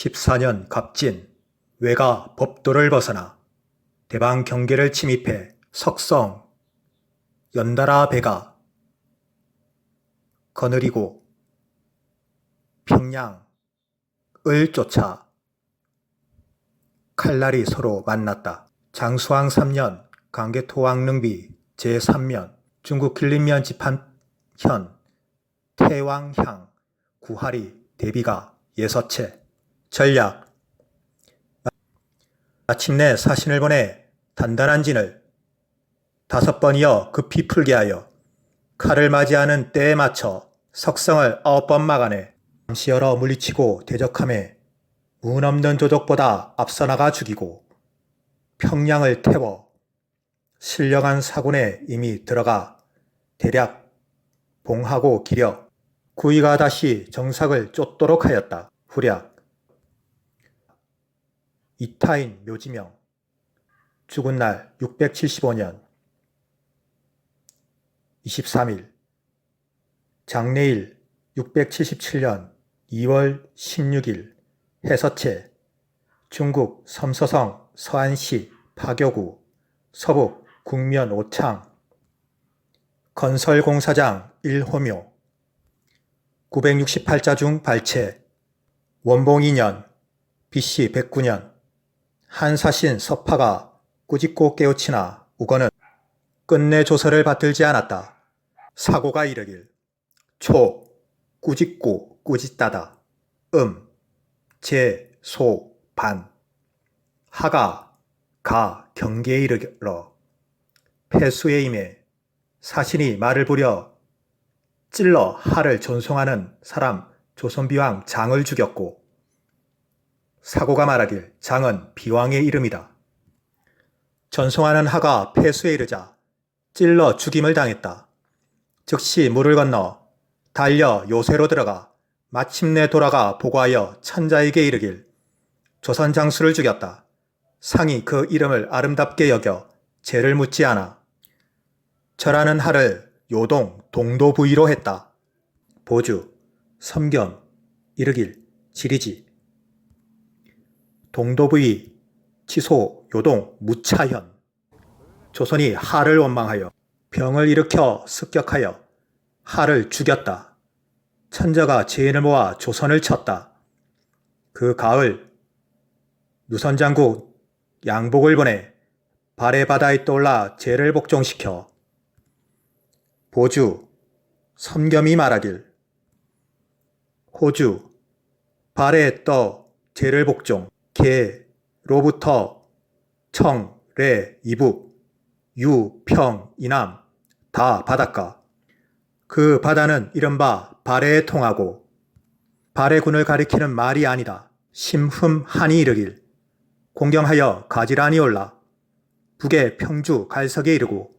14년 갑진 외가 법도를 벗어나 대방 경계를 침입해 석성 연달아 배가 거느리고 평양을 쫓아 칼날이 서로 만났다. 장수왕 3년 강계토왕릉비 제3면 중국 길림면 집한현 태왕향 구하리 대비가 예서체 전략 마침내 사신을 보내 단단한 진을 다섯 번이어 급히 풀게 하여 칼을 맞이하는 때에 맞춰 석성을 아홉 번 막아내 잠시 열어 물리치고 대적함에 운 없는 조족보다 앞서 나가 죽이고 평양을 태워 신령한 사군에 이미 들어가 대략 봉하고 기려 구이가 다시 정삭을 쫓도록 하였다. 후략 이타인 묘지명 죽은 날 675년 23일 장래일 677년 2월 16일 해서체 중국 섬서성 서안시 파교구 서북 국면 오창 건설공사장 1호묘 968자 중 발췌 원봉 2년 BC 109년 한사신 서파가 꾸짖고 깨우치나 우거는 끝내 조서를 받들지 않았다. 사고가 이르길 초 꾸짖고 꾸짖다다 음 제, 소, 반 하가 가 경계에 이르러 폐수에 임해 사신이 말을 부려 찔러 하를 존송하는 사람 조선비왕 장을 죽였고 사고가 말하길 장은 비왕의 이름이다. 전송하는 하가 폐수에 이르자 찔러 죽임을 당했다. 즉시 물을 건너 달려 요새로 들어가 마침내 돌아가 보고하여 천자에게 이르길 조선 장수를 죽였다. 상이 그 이름을 아름답게 여겨 죄를 묻지 않아. 절하는 하를 요동 동도 부위로 했다. 보주, 섬겸, 이르길, 지리지. 동도 부위, 치소, 요동, 무차현. 조선이 하를 원망하여 병을 일으켜 습격하여 하를 죽였다. 천자가 죄인을 모아 조선을 쳤다. 그 가을 누선장국 양복을 보내 발의 바다에 떠올라 죄를 복종시켜 보주 섬겸이 말하길 호주 발에 떠 죄를 복종 개로부터 청, 레, 이북, 유, 평, 이남 다 바닷가. 그 바다는 이른바 발해에 통하고 발해군을 가리키는 말이 아니다. 심흠하니 이르길. 공경하여 가지란이 올라. 북의 평주 갈석에 이르고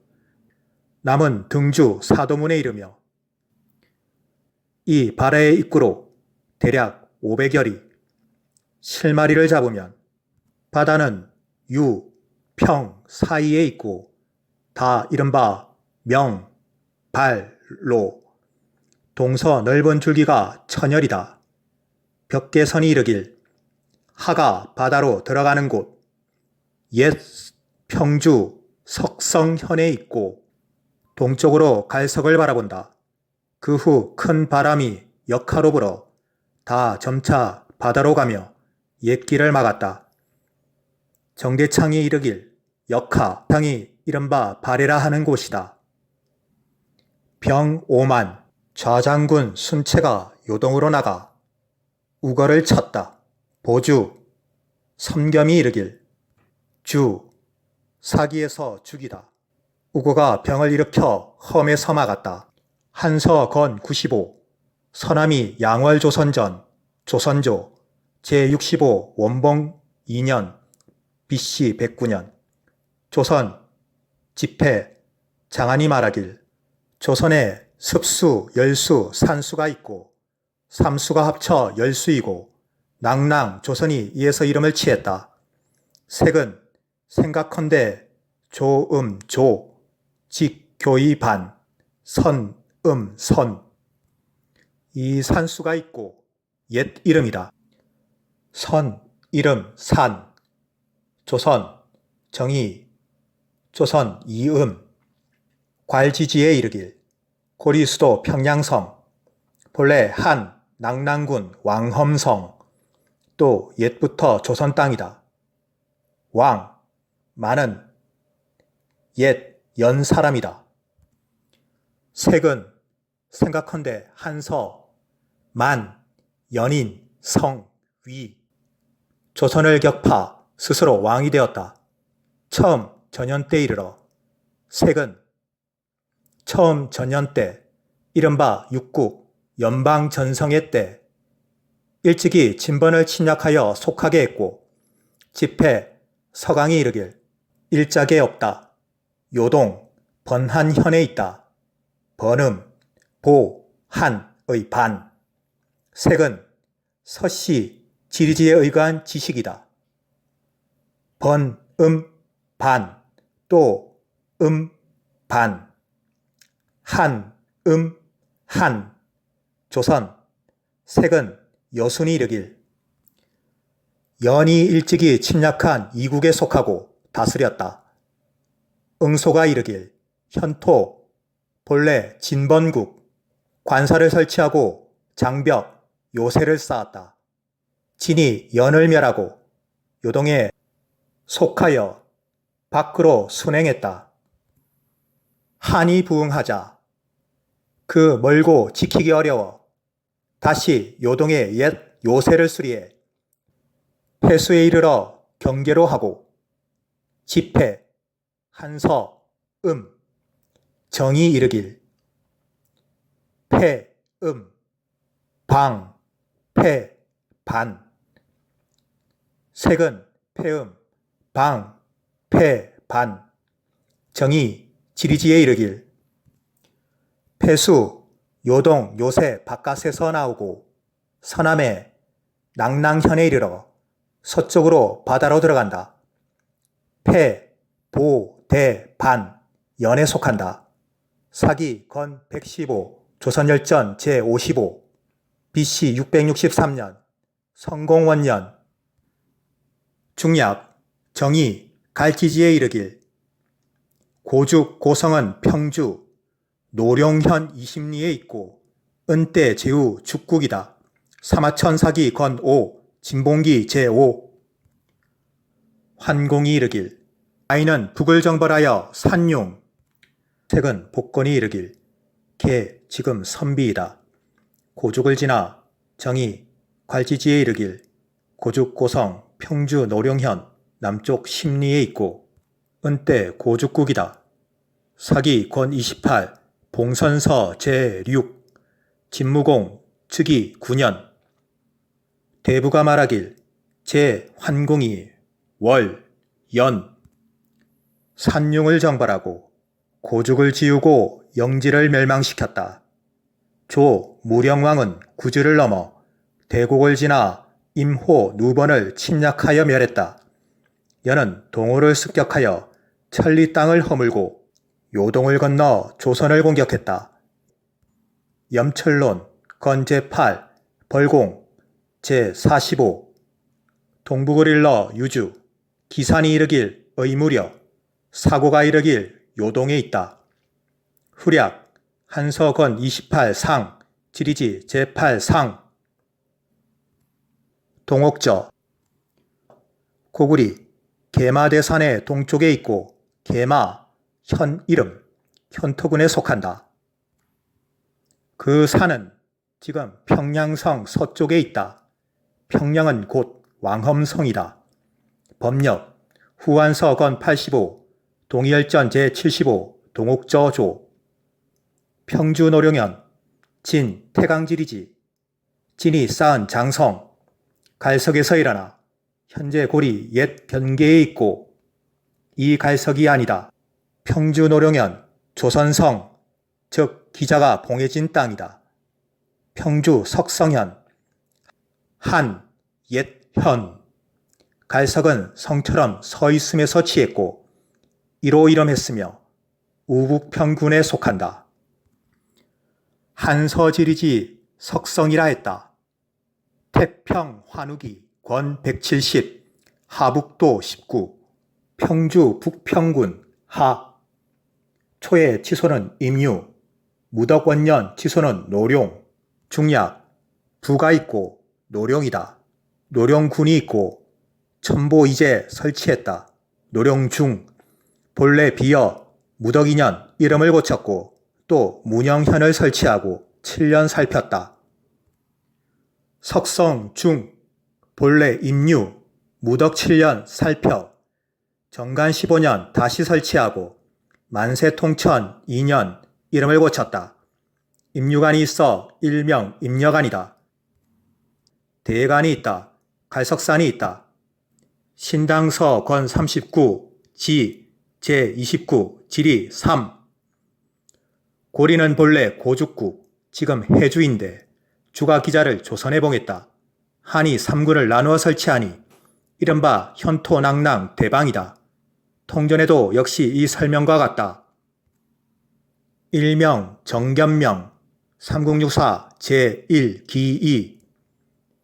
남은 등주 사도문에 이르며 이 발해의 입구로 대략 500여리 실마리를 잡으면 바다는 유, 평 사이에 있고 다 이른바 명, 발, 로 동서 넓은 줄기가 천열이다. 벽계선이 이르길 하가 바다로 들어가는 곳 옛 평주 석성현에 있고 동쪽으로 갈석을 바라본다. 그 후 큰 바람이 역하로 불어 다 점차 바다로 가며 옛길을 막았다. 정대창이 이르길 역하 당이 이른바 바레라 하는 곳이다. 병 5만 좌장군 순채가 요동으로 나가 우거를 쳤다. 보주 섬겸이 이르길 주 사기에서 죽이다. 우거가 병을 일으켜 험에 서막았다. 한서 건 95, 서남이 양월조선전, 조선조, 제65 원봉 2년, BC 109년, 조선, 집회, 장안이 말하길, 조선에 습수, 열수, 산수가 있고, 삼수가 합쳐 열수이고, 낭랑, 조선이 이에서 이름을 취했다. 색은 생각컨대 조음, 조, 직, 교이, 반, 선, 음, 선. 이 산수가 있고 옛 이름이다. 선, 이름, 산, 조선, 정의, 조선, 이음, 괄지지에 이르길, 고리 수도 평양성, 본래 한, 낙랑군 왕험성, 또 옛부터 조선 땅이다. 왕, 많은, 옛, 연 사람이다. 색은 생각컨대 한서, 만, 연인, 성, 위. 조선을 격파 스스로 왕이 되었다. 처음 전현 때 이르러 색은 처음 전현 때 이른바 육국 연방 전성의 때 일찍이 진번을 침략하여 속하게 했고 집회 서강이 이르길 일작에 없다. 요동 번한현에 있다. 번음 보 한의 반 색은 서씨 지리지에 의거한 지식이다. 번, 음, 반, 또, 음, 반, 한, 음, 한, 조선, 색은 여순이 이르길. 연이 일찍이 침략한 이국에 속하고 다스렸다. 응소가 이르길. 현토, 본래 진번국, 관사를 설치하고 장벽, 요새를 쌓았다. 진이 연을 멸하고 요동에 속하여 밖으로 순행했다. 한이 부응하자 그 멀고 지키기 어려워 다시 요동의 옛 요새를 수리해 회수에 이르러 경계로 하고 집회 한서 음 정이 이르길 폐, 음, 방, 폐, 반. 색은 폐음, 방, 폐, 반. 정의, 지리지에 이르길. 폐수, 요동, 요새 바깥에서 나오고 서남에 낭낭현에 이르러 서쪽으로 바다로 들어간다. 폐, 보, 대, 반, 연에 속한다. 사기, 건 115, 조선열전 제55, BC 663년, 성공원년, 중약, 정의, 갈지지에 이르길, 고죽, 고성은 평주, 노룡현 20리에 있고, 은대 제후 죽국이다. 사마천 사기 건 5, 진봉기 제5, 환공이 이르길, 아이는 북을 정벌하여 산용, 색은 복권이 이르길, 개 지금 선비이다. 고죽을 지나 정이 괄지지에 이르길. 고죽 고성 평주 노령현 남쪽 심리에 있고 은때 고죽국이다. 사기 권 28 봉선서 제6 진무공 즉위 9년 대부가 말하길 제 환공이 월, 연 산용을 정벌하고 고죽을 지우고 영지를 멸망시켰다. 조 무령왕은 구주를 넘어 대곡을 지나 임호 누번을 침략하여 멸했다. 여는 동호를 습격하여 천리 땅을 허물고 요동을 건너 조선을 공격했다. 염철론 건 제 8 벌공 제45 동북을 일러 유주 기산이 이르길 의무려 사고가 이르길 요동에 있다. 후략 한서건 28상 지리지 제8상 동옥저 고구리 개마대산의 동쪽에 있고 개마 현 이름 현토군에 속한다. 그 산은 지금 평양성 서쪽에 있다. 평양은 곧 왕험성이다. 법력 후한서건 85 동일전 제75 동옥저조 평주노령현 진 태강지리지 진이 쌓은 장성 갈석에서 일어나 현재 고리 옛 변계에 있고 이 갈석이 아니다. 평주 노령현 조선성 즉 기자가 봉해진 땅이다. 평주 석성현 한 옛현 갈석은 성처럼 서 있음에서 취했고 이로 이름했으며 우북평군에 속한다. 한서지리지 석성이라 했다. 태평 환욱이 권 170, 하북도 19, 평주 북평군 하. 초의 치소는 임유, 무덕원년 치소는 노룡, 중약, 부가 있고 노룡이다. 노룡군이 있고 첨보 이제 설치했다. 노룡중, 본래 비어 무덕인년 이름을 고쳤고 또 문영현을 설치하고 7년 살폈다. 석성 중, 본래 임유, 무덕 7년 살펴, 정간 15년 다시 설치하고 만세 통천 2년 이름을 고쳤다. 임유관이 있어 일명 임여관이다. 대관이 있다. 갈석산이 있다. 신당서 권 39, 지, 제29, 지리 3. 고리는 본래 고죽국, 지금 해주인데 주가 기자를 조선에 봉했다. 한이 3군을 나누어 설치하니 이른바 현토낭낭 대방이다. 통전에도 역시 이 설명과 같다. 일명 정견명 3064 제1 기2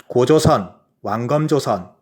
고조선 왕검조선